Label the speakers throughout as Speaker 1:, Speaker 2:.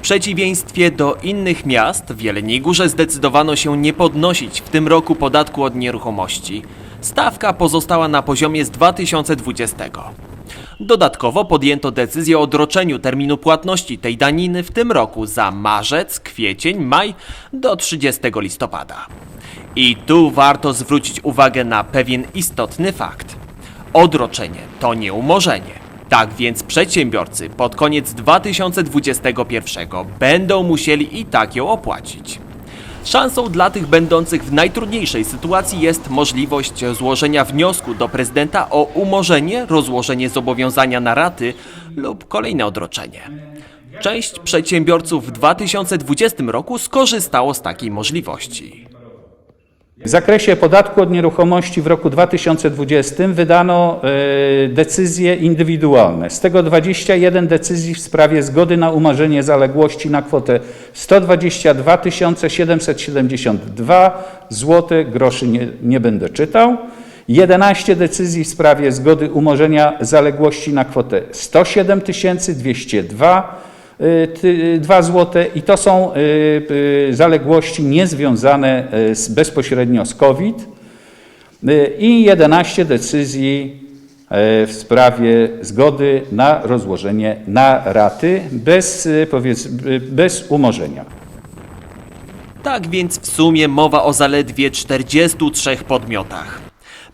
Speaker 1: przeciwieństwie do innych miast, w Jeleniej Górze zdecydowano się nie podnosić w tym roku podatku od nieruchomości. Stawka pozostała na poziomie z 2020. Dodatkowo podjęto decyzję o odroczeniu terminu płatności tej daniny w tym roku za marzec, kwiecień, maj do 30 listopada. I tu warto zwrócić uwagę na pewien istotny fakt. Odroczenie to nie umorzenie. Tak więc przedsiębiorcy pod koniec 2021 będą musieli i tak ją opłacić. Szansą dla tych będących w najtrudniejszej sytuacji jest możliwość złożenia wniosku do prezydenta o umorzenie, rozłożenie zobowiązania na raty lub kolejne odroczenie. Część przedsiębiorców w 2020 roku skorzystało z takiej możliwości.
Speaker 2: W zakresie podatku od nieruchomości w roku 2020 wydano e, decyzje indywidualne. Z tego 21 decyzji w sprawie zgody na umorzenie zaległości na kwotę 122 772 zł, groszy nie, nie będę czytał. 11 decyzji w sprawie zgody umorzenia zaległości na kwotę 107 202 y, ty- 2 zł i to są y, y, zaległości niezwiązane y, z, bezpośrednio z COVID y, i 11 decyzji y, w sprawie zgody na rozłożenie na raty bez, y, powiedz, y, bez umorzenia.
Speaker 1: Tak więc w sumie mowa o zaledwie 43 podmiotach.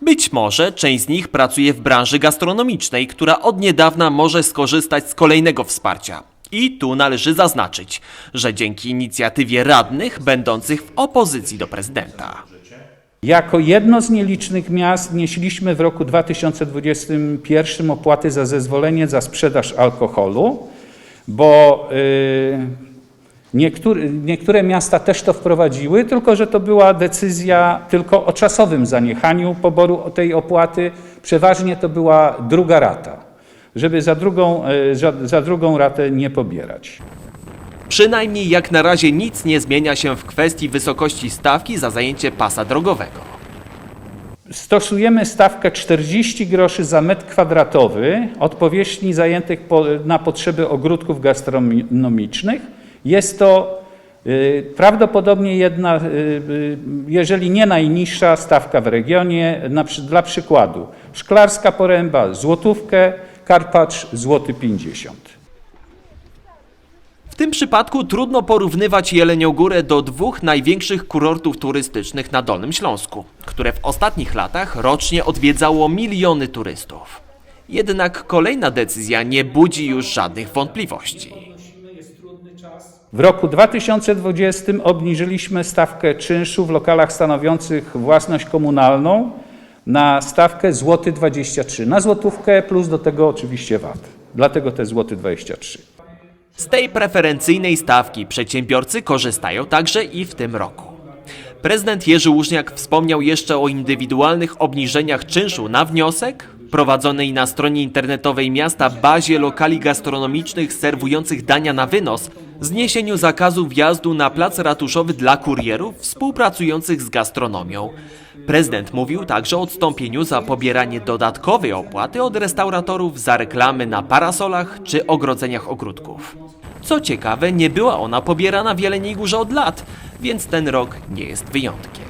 Speaker 1: Być może część z nich pracuje w branży gastronomicznej, która od niedawna może skorzystać z kolejnego wsparcia. I tu należy zaznaczyć, że dzięki inicjatywie radnych będących w opozycji do prezydenta.
Speaker 2: Jako jedno z nielicznych miast wnieśliśmy w roku 2021 opłaty za zezwolenie za sprzedaż alkoholu, bo y, niektóre miasta też to wprowadziły, tylko że to była decyzja tylko o czasowym zaniechaniu poboru tej opłaty. Przeważnie to była druga rata, żeby za drugą, y, za, za drugą ratę nie pobierać.
Speaker 1: Przynajmniej jak na razie nic nie zmienia się w kwestii wysokości stawki za zajęcie pasa drogowego.
Speaker 2: Stosujemy stawkę 40 groszy za metr kwadratowy od powierzchni zajętych po, na potrzeby ogródków gastronomicznych. Jest to y, prawdopodobnie jedna, y, y, jeżeli nie najniższa stawka w regionie. Na, dla przykładu Szklarska Poręba złotówkę, Karpacz złoty 50.
Speaker 1: W tym przypadku trudno porównywać Jelenią Górę do dwóch największych kurortów turystycznych na Dolnym Śląsku, które w ostatnich latach rocznie odwiedzało miliony turystów. Jednak kolejna decyzja nie budzi już żadnych wątpliwości.
Speaker 2: W roku 2020 obniżyliśmy stawkę czynszu w lokalach stanowiących własność komunalną na stawkę złoty 23 na złotówkę plus do tego oczywiście VAT. Dlatego te złoty 23.
Speaker 1: Z tej preferencyjnej stawki przedsiębiorcy korzystają także i w tym roku. Prezydent Jerzy Łużniak wspomniał jeszcze o indywidualnych obniżeniach czynszu na wniosek, prowadzonej na stronie internetowej miasta bazie lokali gastronomicznych serwujących dania na wynos, zniesieniu zakazu wjazdu na plac ratuszowy dla kurierów współpracujących z gastronomią. Prezydent mówił także o odstąpieniu za pobieranie dodatkowej opłaty od restauratorów za reklamy na parasolach czy ogrodzeniach ogródków. Co ciekawe, nie była ona pobierana w Jeleniej Górze od lat, więc ten rok nie jest wyjątkiem.